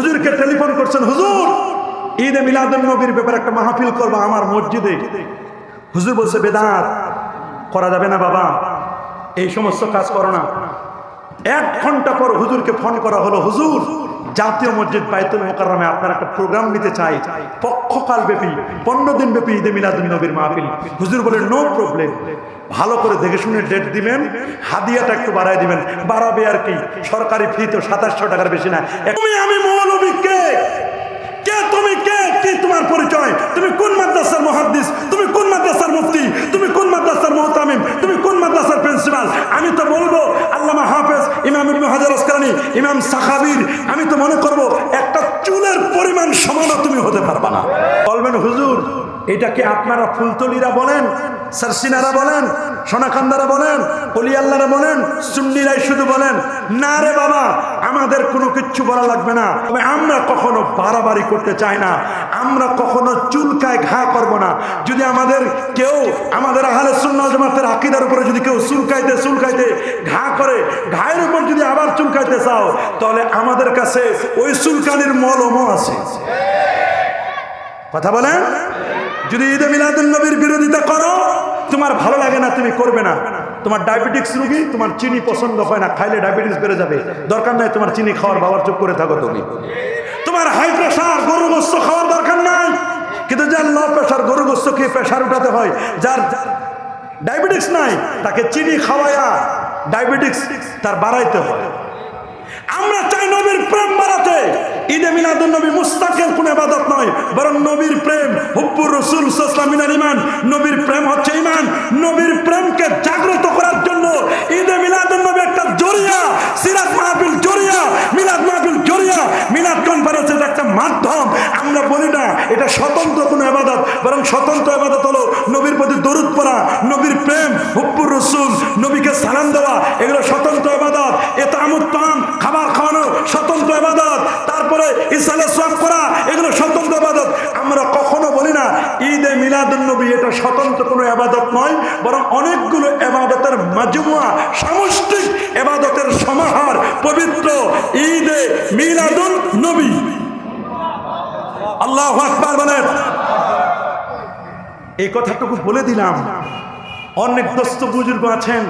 হুজুরকে টেলিফোন করছেন, হুজুর, ঈদে মিলাদুল নবীর ব্যাপারে একটা মাহফিল করব আমার মসজিদে। হুজুর বলছে, বেদাত, করা যাবে না বাবা, এই সমস্ত কাজ করো না। এক ঘণ্টা পর হুজুরকে ফোন করা হলো, হুজুর জাতীয় মসজিদ বাইতুল মোকারমে আপনার একটা প্রোগ্রাম নিতে চাই। পক্ষকাল ব্যাপী পনেরো দিন ব্যাপী ঈদে মিলাদুল নবীর মাহফিল। হুজুর বলে নো প্রবলেম ভালো করে দেখে শুনে ডেট দিবেন, হাদিয়াটা একটু বাড়াই দিবেন। বাড়াবে আর কি? সরকারি ফি তো সাতাশশো টাকার বেশি না। আমি মৌলবী কে কে তুমি কে? কি তোমার পরিচয়? তুমি কোন মাদ্রাসার মহাদ্দিস? তুমি কোন মাদ্রাসার মুফতি? তুমি কোন মাদ্রাসার মোহতামিম? তুমি কোন মাদ্রাসার প্রিন্সিপাল? আমি তো বলব, আল্লামা হাফেজ ইমাম ইবনু হাজার আসকানি ইমাম সাহাবির আমি তো মনে করব একটা চুলের পরিমাণ সমানও তুমি হতে হুজুর এটাকে আপনারা ফুলতলিরা বলেন, সারসিনারা বলেন, সোনাকান্দারা বলেন অলি আল্লাহরা বলেন, সুন্নিরাই শুধু বলেন, না রে বাবা, আমাদের কোনো কিচ্ছু বলা লাগবে না। তবে আমরা কখনো বাড়াবাড়ি করতে চাই না। আমরা কখনো চুলকায় ঘা করব না। যদি আমাদের কেউ, আমাদের আহলে সুন্নাহ জামাতের আকিদার উপরে যদি কেউ চুলকাইতে চুলকাইতে ঘা করে, ঘায়ের উপর যদি আবার চুলকাইতে চাও, তাহলে আমাদের কাছে ওই চুলকানির মলমও আছে। কথা বলেন? যদি ঈদে মিলাদুল নবীর বিরোধিতা করো, তোমার ভালো লাগে না, তুমি করবে না। তোমার ডায়াবেটিক্স রুগী, তোমার চিনি পছন্দ হয় না, খাইলে ডায়াবেটিস বেড়ে যাবে। দরকার নাই তোমার চিনি খাওয়ার বাবার চুপ করে থাকো তুমি। তোমার হাই প্রেশার গরু গোস্ত খাওয়ার দরকার নাই। কিন্তু যার লো প্রেশার গরু গোস্ত খেয়ে প্রেশার উঠাতে হয়, যার ডায়াবেটিক্স নাই, তাকে চিনি খাওয়ায়া ডায়াবেটিক্স তার বাড়াইতে হয়। আমরা চাই নবীর প্রেম বাড়াতে। ঈদে মিলাদুল নবী মুস্তাকেল কোন ইবাদত নয়, বরং নবীর প্রেম, হুব্বুর রসুল সাল্লামিনার ইমান নবীর প্রেম হচ্ছে ইমান নবীর প্রেমকে জাগ্রত করার জন্য ঈদে মিলাদুল নবী একটা জরিয়া, সিরাত মাহফিল জরিয়া, মিলাদ মাহফিল জরিয়া, মিলাদ কনফারেন্সের একটা মাধ্যম। আমরা বলি না, এটা স্বতন্ত্র কোনো এবাদত বরং স্বতন্ত্র এবাদত হলো নবীর প্রতি দরুদ পড়া, নবীর প্রেম, হুব্বুর রসুল, নবীকে সালাম দেওয়া, এগুলো স্বতন্ত্র এবাদত এত আমুত্তাম খাবার খাওয়ানো স্বতন্ত্র এবাদত তারপরে ইসালে সব করা, এগুলো স্বতন্ত্র এবাদত আমরা কখনো বলি না, ঈদে মিলাদুল নবী এটা স্বতন্ত্র কোনো এবাদত নয়, বরং অনেকগুলো এবাদতের মাজমুয়া, সামষ্টিক এবাদতের সমাহার পবিত্র ঈদে মিলাদুল নবী। আল্লাহ আকবার বলেন। এই কথাটুকু বলে দিলাম। অনেক দোস্ত বুজুর্গ আছেন,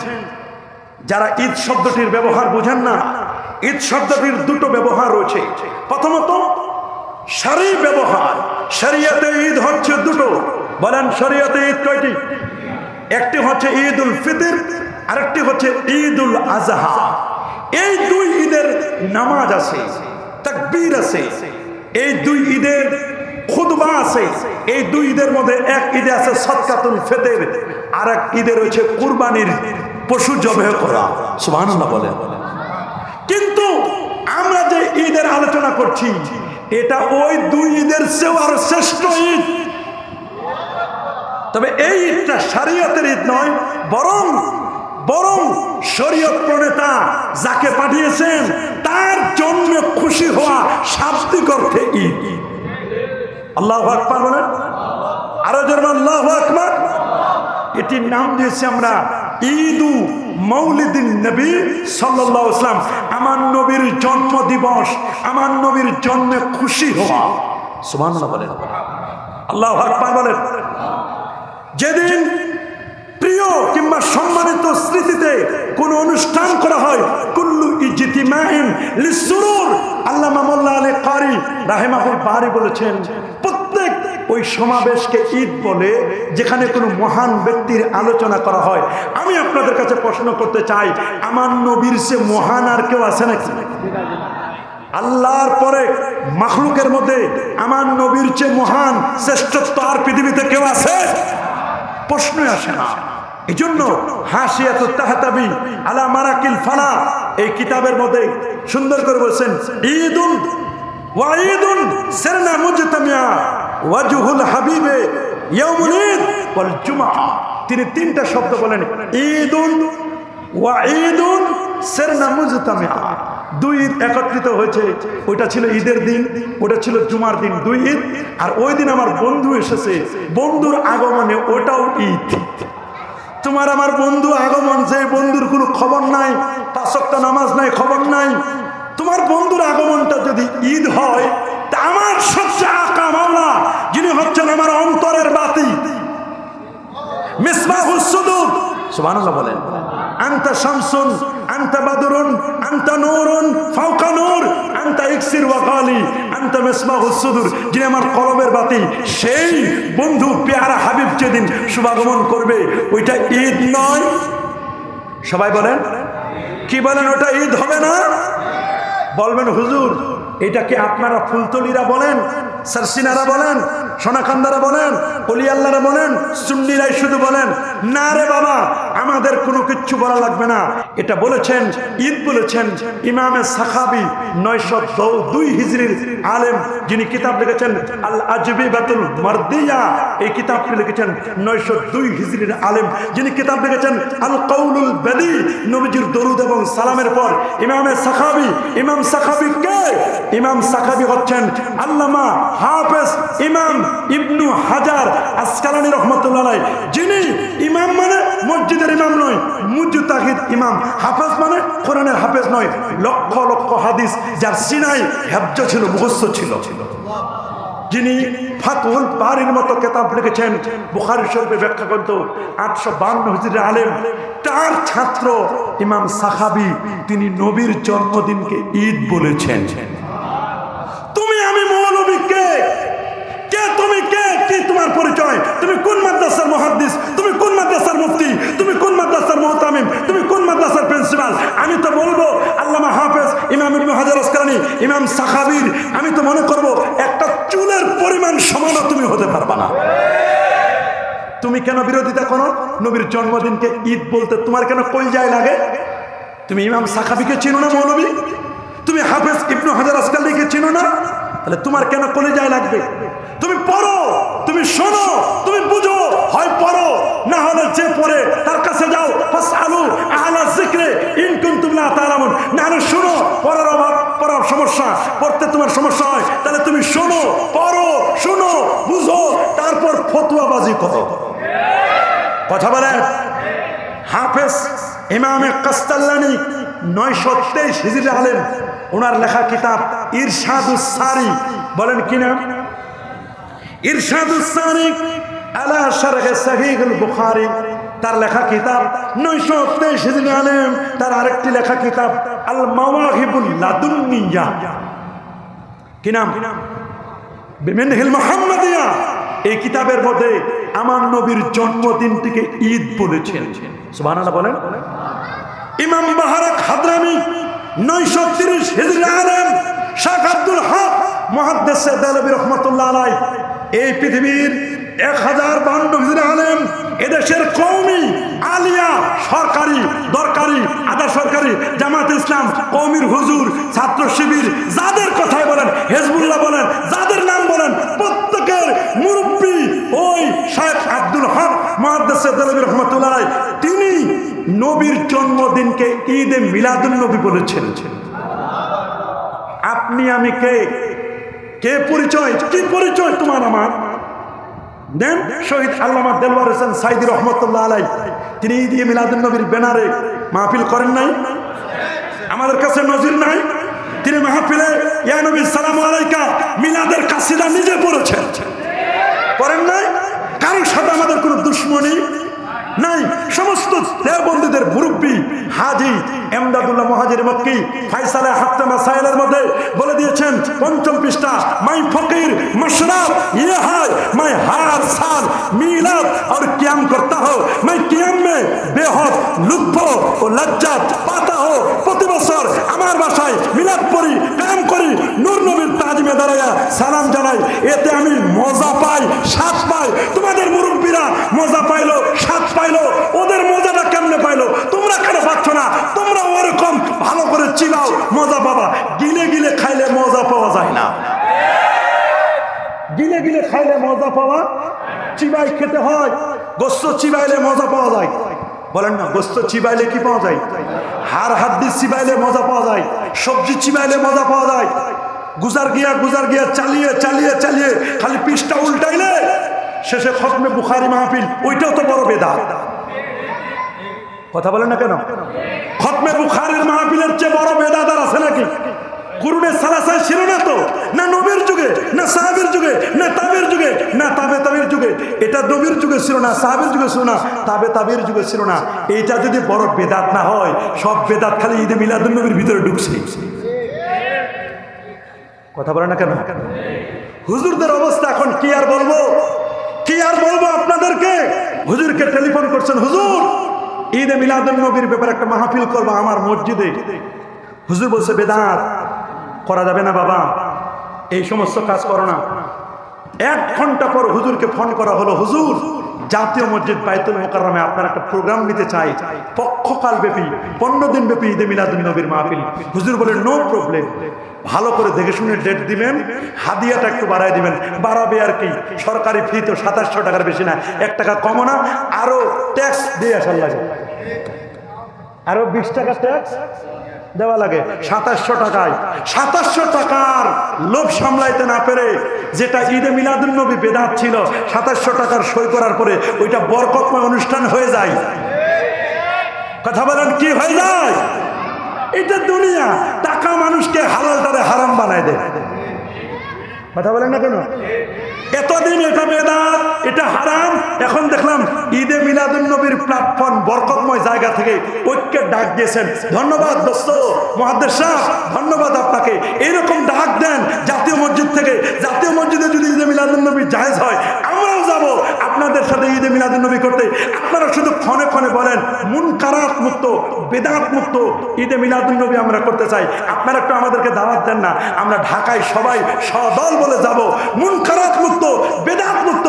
যারা ঈদ শব্দটির ব্যবহার বোঝেন না। ঈদ শব্দটির দুটো ব্যবহার রয়েছে। প্রথমত, সারি ব্যবহার। শরিয়াতে ঈদ হচ্ছে দুটো। বলেন শরিয়াতে ঈদ কয়টি? একটি হচ্ছে ঈদ উল ফিতর, আরেকটি হচ্ছে ঈদ উল আজহা। এই দুই ঈদের নামাজ আছে, তাকবীর আছে, এই দুই ঈদের খুদবা আছে, এই দুই ঈদের মধ্যে এক ঈদে আছে সৎকাতুল ফেতের আর এক ঈদে রয়েছে কুরবানির পশু জবেহ করা। সুবহানাল্লাহ বলে কিন্তু আমরা যে ঈদের আলোচনা করছি। এটা ওই দুই ঈদের চেয়েও আরও শ্রেষ্ঠ ঈদ। তবে এই ঈদটা শরীয়তের ঈদ নয়, বরং বরং শরীয়ত প্রণেতা যাকে পাঠিয়েছেন, তার জন্য খুশি হওয়া শাব্দিক অর্থে ঈদ। আল্লাহ আকবার বলেন। আরও জোর আল্লাহ আকবার। এটির নাম দিয়েছি আমরা ঈদু মৌলিদিন নবী সাল্লাহ ইসলাম আমার নবীর জন্ম দিবস, আমার নবীর জন্মে খুশি হওয়া। সুমান আল্লাহ বলেন। যেদিন প্রিয় কিংবা সম্মানিত স্মৃতিতে কোনো অনুষ্ঠান করা হয়, কুল্লু ইজিতিমাইন লিসুরুর আল্লাহ মামুল্লাহ আলী কারি রাহেমাহুল বাহারি বলেছেন ওই সমাবেশকে ঈদ বলে, যেখানে কোনো মহান ব্যক্তির আলোচনা করা হয়। আমি আপনাদের কাছে প্রশ্ন করতে চাই, আমার নবীর সে মহান আর কেউ আছে নাকি? আল্লাহর পরে মাখলুকের মধ্যে আমার নবীর চেয়ে মহান, শ্রেষ্ঠত্ব আর পৃথিবীতে কেউ আছে? প্রশ্নই আসে না। এই জন্য হাসিয়াত তাহাতাবি আলা মারাকিল ফালা, এই কিতাবের মধ্যে সুন্দর করে বলছেন, ঈদুন ওয়াঈদুন সেরনা মুজতামিয়া। ওয়াজহুল হাবিবে ইয়াউমুল ঈদ ওয়াল তিনি তিনটা শব্দ বলেন, ঈদুন ওয়াঈদুন সেরনা মুজতামিয়া দুই ঈদ একত্রিত হয়েছে, ওইটা ছিল ঈদের দিন ওটা ছিল জুমার দিন, দুই ঈদ। আর ওই দিন আমার বন্ধু এসেছে, বন্ধুর আগমনে ওটাও ঈদ। তোমার আমার বন্ধু আগমন, যে বন্ধুর কোনো খবর নাই পাঁচক্ত নামাজ নাই, খবর নাই, তোমার বন্ধুর আগমনটা যদি ঈদ হয় আমার সবচেয়ে আকা মাওলা যিনি হচ্ছেন আমার অন্তরের বাতি। বলেন। আনতা শামসুন, আনতা বাদরুন, আনতা নূরুন, ফাওকা নূর, আনতা ইকসির ওয়া আনতা মিসবাহুস সুদুর, যিনি আমার কলবের বাতি, সেই বন্ধু পেয়ারা হাবিব যেদিন শুভাগমন করবে, ওইটা ঈদ নয়। সবাই বলেন? কি বলেন, ওটা ঈদ হবে না? বলবেন, হুজুর এটা কি আপনারা ফুলতলিরা বলেন সারসিনারা বলেন, সোনাকান্দারা বলেন, অলিয়াল্লারা বলেন, সুন্নিরাই শুধু বলেন, না রে বাবা, আমাদের কোনো কিচ্ছু বলা লাগবে না। এটা বলেছেন, ঈদ বলেছেন, ইমামে সাখাবি নয়শো দুই হিজরির আলেম যিনি কিতাব লিখেছেন আল আজবি বাতুল মারদিয়া, এই কিতাবটি লিখেছেন নয়শো দুই হিজরির আলেম যিনি কিতাব লিখেছেন আল কৌলুল বেদি, নবীজির দরুদ এবং সালামের পর। ইমামে সাখাবি, ইমাম সাখাবি কে? ইমাম সাখাবি হচ্ছেন আল্লামা হাফেজ ইমাম ইবনু হাজার আসকালানি রহমতুল্লাহ যিনি ইমাম মানে মসজিদের ইমাম নয়, মুজতাহিদ ইমাম। হাফেজ মানে কোরআনের হাফেজ নয়। লক্ষ লক্ষ হাদিস যার সিনাই হেফজ ছিল, মুখস্থ ছিল। যিনি ফাতুল বাড়ির মতো কেতাব লিখেছেন, বুখারি শরীফে ব্যাখ্যা করত, আটশো বান্ন হুজুরের আলেম। তার ছাত্র ইমাম সাহাবি তিনি নবীর জন্মদিনকে ঈদ বলেছেন তুমি আমি মৌলবী কে কে, তুমি কে, কি তোমার পরিচয়? তুমি কোন মাদ্রাসার মহাদ্দিস? তুমি কোন মাদ্রাসার মুফতি? তুমি কোন মাদ্রাসার মোহতামিম? তুমি কোন মাদ্রাসার প্রিন্সিপাল? আমি তো বলব, আল্লামা হাফেজ ইমাম ইবনু হাজার আসকালানি, ইমাম সাখাবির, আমি তো মনে করব, একটা চুলের পরিমাণ সমানও তুমি হতে পারবা না। তুমি কেন বিরোধিতা করো নবীর জন্মদিনকে ঈদ বলতে তোমার কেন কই যায় লাগে? তুমি ইমাম সাখাবিকে চিনো না, মৌলবী? তুমি হাফেজ ইবনু হাজার আসকালিকে চিনো না? তাহলে তোমার কেন কলে যায় লাগবে? তুমি পড়ো, তুমি শোনো, তুমি বুঝো, হয় পড়ো। না হলে যে পড়ে, তার কাছে যাও। আলু আহলা জিক্রে ইন কুনতুম লা তাআলামুন না হলে শোনো, পড়ার অভাব, পড়ার সমস্যা, পড়তে তোমার সমস্যা হয়। তাহলে তুমি শোনো, পড়ো, শোনো, বুঝো, তারপর ফতুয়াবাজি করো। কথা বলেন? হাফেজ ইমামে কাস্তাল্লানি নয়শো তেইশ হিজির আলেম। ওনার লেখা কিতাব ইরশাদুস সারি। বলেন কি নাম? ইরশাদুস সারি আলা শারহে সহিহুল বুখারী। তার লেখা কিতাব নয়শো তেইশ আলেম। তার আরেকটি লেখা কিতাব আল মাওয়াহিবুল লাদুন্নিয়া। কি নাম? বিমিনহিল মোহাম্মদিয়া। এই কিতাবের মধ্যে আমার নবীর জন্মদিনটিকে ঈদ বলেছেন। সুবহানাল্লাহ বলেন। ইমাম বাহারাক হাদরামি তিরিশ আব্দুল হক এই পৃথিবীর এক হাজার এদেশের কৌমি আলিয়া সরকারি দরকারি সরকারি জামাত ইসলাম কৌমির হুজুর ছাত্র শিবির যাদের কথাই বলেন, হেজবুল্লাহ বলেন, যাদের নাম বলেন, প্রত্যেকের মুরব্বী ওই শেখ আব্দুল হক মহাদ্দেশে রহমতুল্লাহ তিনি নবীর জন্মদিনকে ঈদে মিলাদুল নবী বলেছেন। আপনি, আমি কে? কে পরিচয়? কি পরিচয় তোমার আমার? দেন শহীদ আল্লামা দেলওয়ার হোসেন সাইদি রহমতুল্লাহ আলাই তিনি ঈদ মিলাদুল নবীর ব্যানারে মাহফিল করেন নাই? আমাদের কাছে নজির নাই? তিনি মাহফিলে, ইয়া নবী, সালাম আলাইকা, মিলাদের কাসিদা নিজে পড়েছেন। করেন নাই? কারোর সাথে আমাদের কোনো দুশ্মনী নাই। সমস্ত দেওবন্দীদের মুরব্বী হাজি এমদাদুল্লাহ মহাজির মক্কি ফাইসালের হাত্তামা সাইলের মধ্যে বলে দিয়েছেন, পঞ্চম পৃষ্ঠা, মাই ফকির, মশরাফ ইয়ে হয়, মাই হার সাল মিলাদ, আর কিয়াম করতা হো মাই কিয়াম মে বেহদ লুপ্ত ও লজ্জা পাতা হো প্রতি বছর আমার বাসায় মিলাদ করি কায়াম করি, নূর নবীর তাজমে দাঁড়াইয়া সালাম জানাই। এতে আমি মজা পাই, স্বাদ পাই। তোমাদের মুরব্বীরা মজা পাইল চিবাও মজা পাবা। গিলে গিলে খাইলে মজা পাওয়া যায় না। গিলে গিলে খাইলে মজা পাওয়া চিবাই খেতে হয়, গোস্ত চিবাইলে মজা পাওয়া যায়। বলেন না, গোস্ত চিবাইলে কি পাওয়া যায়? হাড় হাড্ডি চিবাইলে মজা পাওয়া যায়, সবজি চিবাইলে মজা পাওয়া যায়। গুজার গিয়া গুজার গিয়া চালিয়ে চালিয়ে চালিয়ে খালি পিসটা উল্টাইলে শেষে খতমে বুখারি মাহফিল, ওইটাও তো বড় বেদা কথা বলেন না কেন? খতমে বুখারির মাহফিলের চেয়ে বড় বেদাদার আছে নাকি? কুরুনের সালাসায় ছিল না তো? না নবীর যুগে, না সাহাবের যুগে, না তাবের যুগে, না তাবে তাবের যুগে। এটা নবীর যুগে ছিল না, সাহাবের যুগে ছিল না, তাবে তাবের যুগে ছিল না। এইটা যদি বড় বেদাত না হয়, সব বেদাত খালি ঈদে মিলাদুল নবীর ভিতরে ঢুকছে। কথা বলে না কেন? হুজুরদের অবস্থা এখন কি আর বলব? কি আর বলব আপনাদেরকে? হুজুরকে টেলিফোন করছেন, হুজুর। ঈদে মিলাদুল নবীর ব্যাপারে একটা মাহফিল করব আমার মসজিদে। হুজুর বলছে, বেদাত, করা যাবে না বাবা। এই সমস্ত কাজ করো না। এক ঘণ্টা পর হুজুরকে ফোন করা হলো, হুজুর, জাতীয় মসজিদ বাইতুল মোকাররমে আপনার একটা প্রোগ্রাম নিতে চাই। পক্ষকাল ব্যাপী, পনেরো দিন ব্যাপী ঈদে মিলাদুল নবীর মাহফিল। হুজুর বলে, নো প্রবলেম। ভালো করে দেখে শুনে ডেট দিবেন, হাদিয়াটা একটু বাড়ায় দিবেন। বাড়াবে আর কি? সরকারি ফি তো সাতাশশো টাকার বেশি না, এক টাকা কমো না, আরও ট্যাক্স দিয়ে আসার লাগে। আরও বিশ টাকা ট্যাক্স দেওয়া লাগে। সাতাশশো টাকায়। সাতাশশো টাকার লোভ সামলাইতে না পেরে যেটা ঈদে মিলাদুল নবী বেদাত ছিল, সাতাশশো টাকার সই করার পরে ওইটা বরকতময় অনুষ্ঠান হয়ে যায়। কথা বলেন, কি হয়ে যায়? এটা দুনিয়া। টাকা মানুষকে হালালটারে হারাম বানায় দেয়। কথা বলেন না কেন? এতদিন এটা হারাম। এখন দেখলাম ঈদে মিলাদুল নবীর প্ল্যাটফর্ম বরকতময় জায়গা থেকে ঐক্যের ডাক দিয়েছেন। ধন্যবাদ দোস্ত, মহাদ্দেশ সাহেব ধন্যবাদ আপনাকে। এইরকম ডাক দেন জাতীয় মসজিদ থেকে। জাতীয় মসজিদে যদি ঈদে মিলাদুল নবী জায়েজ হয়, আমরাও যাব আপনাদের সাথে ঈদে মিলাদুল নবী করতে। আপনারা শুধু ক্ষণে ক্ষণে বলেন মুন কারাত মুক্ত, বেদাত মুক্ত ঈদে মিলাদুল নবী আমরা করতে চাই। আপনারা একটু আমাদেরকে দাওয়াত দেন না, আমরা ঢাকায় সবাই সদল বলে যাব। মুন কারাত মুক্ত, বেদাত মুক্ত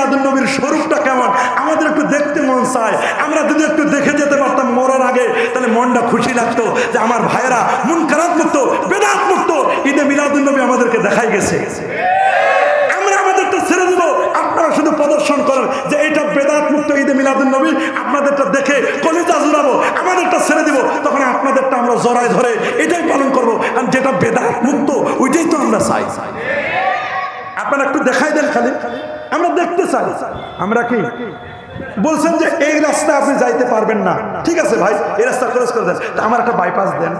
মিলাদুল নবীর স্বরূপটা কেমন? আমাদের একটু দেখতে মন চায়। আমরা যদি একটু দেখে যেতে পারতাম মরার আগে, তাহলে মনটা খুশি লাগতো যে আমার ভাইয়েরা মুন কারাত মুক্ত, বেদাত মুক্ত। ঈদে মিলাদুল নবী আমাদেরকে দেখাই গেছে। ছেড়ে দেবো। আপনারা তখন আপনাদেরটা আমরা জড়ায় এটাই পালন করব। যেটা আমরা চাই। আপনারা একটু দেখাই দেন খালি। দেখতে চাই, আমরা কি? বলছেন যে এই রাস্তা আপনি যাইতে পারবেন না। ঠিক আছে ভাই, এই রাস্তা ক্রস করে দেন। আমার একটা বাইপাস দেন।